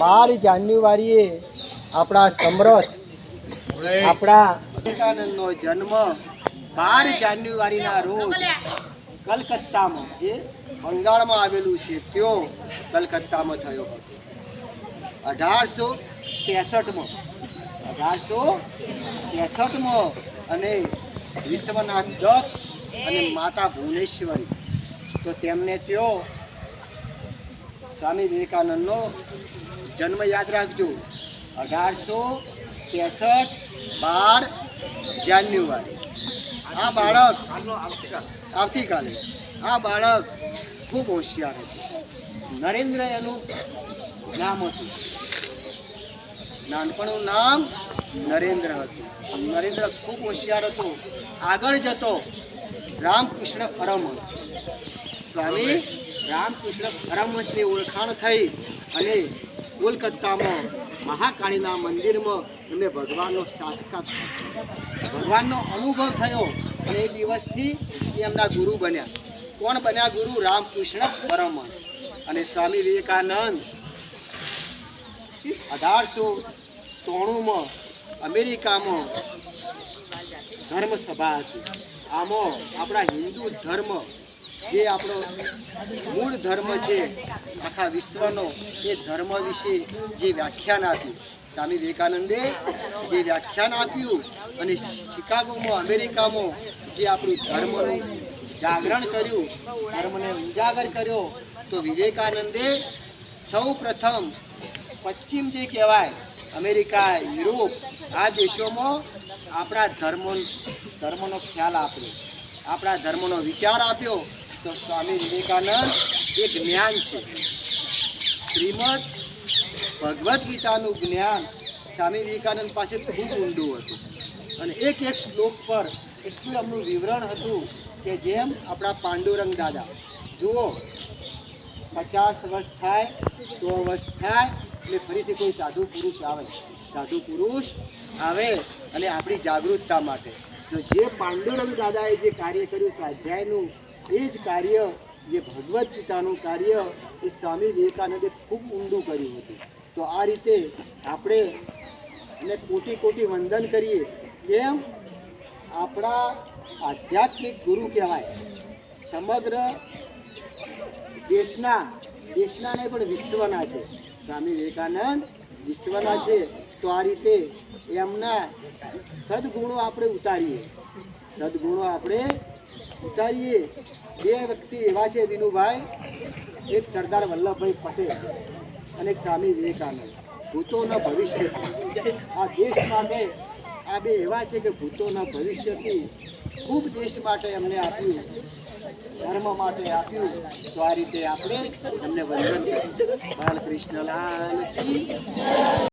બાર જાન્યુઆરીએ આપણા સમરથ, આપણા વિવેકાનંદનો જન્મ બાર જાન્યુઆરીના રોજ કલકત્તામાં, જે બંગાળમાં આવેલું છે તેઓ કલકત્તામાં થયો હતો. અઢારસો ત્રેસઠમાં અઢારસો ત્રેસઠમાં અને વિશ્વનાથ દત્ત અને માતા ભુવનેશ્વરી, તો તેમને ત્યાં સ્વામી વિવેકાનંદનો જન્મ યાદ રાખજો. અઢારસો ત્રેસઠ બાર જાન્યુઆરી. આ બાળક આવતીકાલે, આ બાળક ખૂબ હોશિયાર હતું. નરેન્દ્ર એનું નામ હતું. નાનપણનું નામ નરેન્દ્ર હતું. નરેન્દ્ર ખૂબ હોશિયાર હતો. આગળ જતો રામકૃષ્ણ પરમહંસ. સ્વામી, રામકૃષ્ણ પરમહંસની ઓળખાણ થઈ અને કોલકાતામાં મહાકાળીના મંદિરમાં એમને ભગવાનનો સાક્ષાત ભગવાનનો અનુભવ થયો અને એ દિવસથી એ એમના ગુરુ બન્યા. કોણ બન્યા ગુરુ? રામકૃષ્ણ પરમહંસ. અને સ્વામી વિવેકાનંદ. અઢારસો ત્રાણુંમાં અમેરિકામાં ધર્મ સભા હતી. આમાં આપણા હિન્દુ ધર્મ જે આપણો મૂળ ધર્મ છે, આખા વિશ્વનો એ ધર્મ વિશે જે વ્યાખ્યાન આપ્યું. સ્વામી વિવેકાનંદે જે વ્યાખ્યાન આપ્યું અને શિકાગોમાં, અમેરિકામાં જે આપણું ધર્મનું જાગરણ કર્યું, ધર્મને ઉજાગર કર્યો, તો વિવેકાનંદે સૌ પ્રથમ પશ્ચિમ જે કહેવાય, અમેરિકા, યુરોપ, આ દેશોમાં આપણા ધર્મો, ધર્મનો ખ્યાલ આપ્યો. આપણા ધર્મનો વિચાર આપ્યો તો સ્વામી વિવેકાનંદ એ જ્ઞાન છે. શ્રીમદ ભગવદ્ ગીતાનું જ્ઞાન સ્વામી વિવેકાનંદ પાસે ખૂબ ઊંડું હતું. અને એક એક શ્લોક પર એટલું એમનું વિવરણ હતું કે જેમ આપણા પાંડુરંગ દાદા, જુઓ, પચાસ વર્ષ થાય, સો વર્ષ થાય એટલે ફરીથી કોઈ સાધુ પુરુષ આવે. સાધુ પુરુષ આવે અને આપણી જાગૃતતા માટે. તો જે પાંડુરંગ દાદાએ જે કાર્ય કર્યું સ્વાધ્યાયનું એ જ કાર્ય, જે ભગવદ્ ગીતાનું કાર્ય, એ સ્વામી વિવેકાનંદે ખૂબ ઊંડું કર્યું હતું. તો આ રીતે આપણે એને કોટી કોટી વંદન કરીએ. કેમ? આપણા આધ્યાત્મિક ગુરુ કહેવાય. સમગ્ર દેશના દેશના નહીં, પણ વિશ્વના છે. સ્વામી વિવેકાનંદ વિશ્વના છે. તો આ રીતે એમના સદગુણો આપણે ઉતારીએ. સદગુણો આપણે ઉતારીએ. બે વ્યક્તિ એવા છે વિનુભાઈ, એક સરદાર વલ્લભભાઈ પટેલ અને એક સ્વામી વિવેકાનંદ. ભૂતોના ભવિષ્ય આ દેશ માટે આ બે એવા છે કે ભૂતોના ભવિષ્યથી ખૂબ દેશ માટે એમને આપ્યું, ધર્મ માટે આપ્યું. તો આ રીતે આપણે એમને વંદન બાલકૃષ્ણલાલ